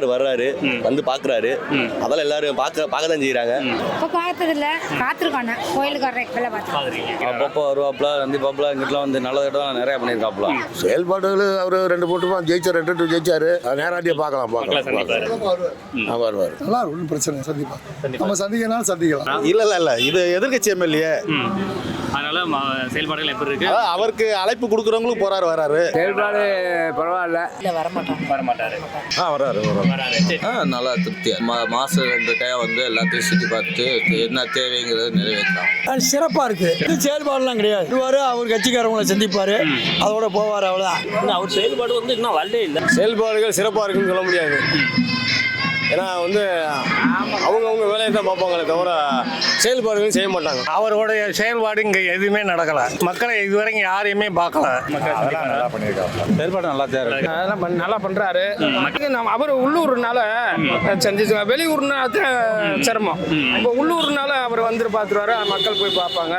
போறாரு வர்றாரு. வந்து பாக்குறாரு. அதெல்லாம் எல்லாரும் பார்க்க பார்க்க தான் செய்யறாங்க இப்போ பார்த்ததில்ல பார்த்துருக்கோம் அண்ணா. கோயிலுக்கு வர்ற இப்பெல்லாம் பார்த்துருக்கோம் அப்பப்போ வருவாப்புல வந்து பாப்புல இங்கிட்டலாம் வந்து நல்ல இடம் நிறைய பண்ணியிருக்காப்புல செயல்பாடுகள் அவர் ரெண்டு போட்டுமா ஜெயிச்சார் ரெண்டு டூ ஜெயிச்சாரு. அது நேராட்டியே பார்க்கலாம் பார்க்கலாம் சந்திப்பாரு. ஆ, வருவார். நல்லா ஒன்றும் பிரச்சனை இல்லை, சந்திப்பா நம்ம சந்திக்கலாம் சந்திக்கலாம். இல்ல இல்ல இல்ல. இது எதிர்கட்சி எம்எல்ஏ. அதனால செயல்பாடுகள் எப்படி இருக்கு? அவருக்கு அழைப்பு கொடுக்குறவங்களுக்கு போறாரு வராரு. செயல்பாடு பரவாயில்ல. வர மாட்டாரு ஆ வராரு வராரு. வராரு. சரி. ஆ நல்லா திருப்தியா மா மாதம் ரெண்டு டைம் வந்து எல்லாத்தையும் சுற்றி பார்த்துட்டு என்ன தேவைங்கிறத நிறைவேற்றலாம். சிறப்பா இருக்கு. இது செயல்பாடுலாம் கிடையாது. வருவாரு அவர் கட்சிக்காரவங்களை சந்திப்பாரு. அதோட போவார் அவ்வளவுதான். அவர் செயல்பாடு வந்து இன்னும் வரலே இல்லை. செயல்பாடுகள் சிறப்பாக இருக்குன்னு சொல்ல முடியாது. ஏன்னா வந்து அவங்கவுங்க வேலையை தான் பார்ப்பாங்களே தவிர செயல்பாடுகள் செய்ய மாட்டாங்க. அவருடைய செயல்பாடு இங்க எதுவுமே நடக்கல. மக்களை இதுவரைக்கும் யாரையுமே பார்க்கல. செயல்பாடு நல்லா தான் இருக்கு. நல்லா பண்றாரு. நம்ம அவர் உள்ளூர்னால செஞ்சு வெளியூர்னா சிரமம். இப்போ உள்ளூர்னால அவர் வந்து பார்த்துருவாரு மக்கள் போய் பார்ப்பாங்க.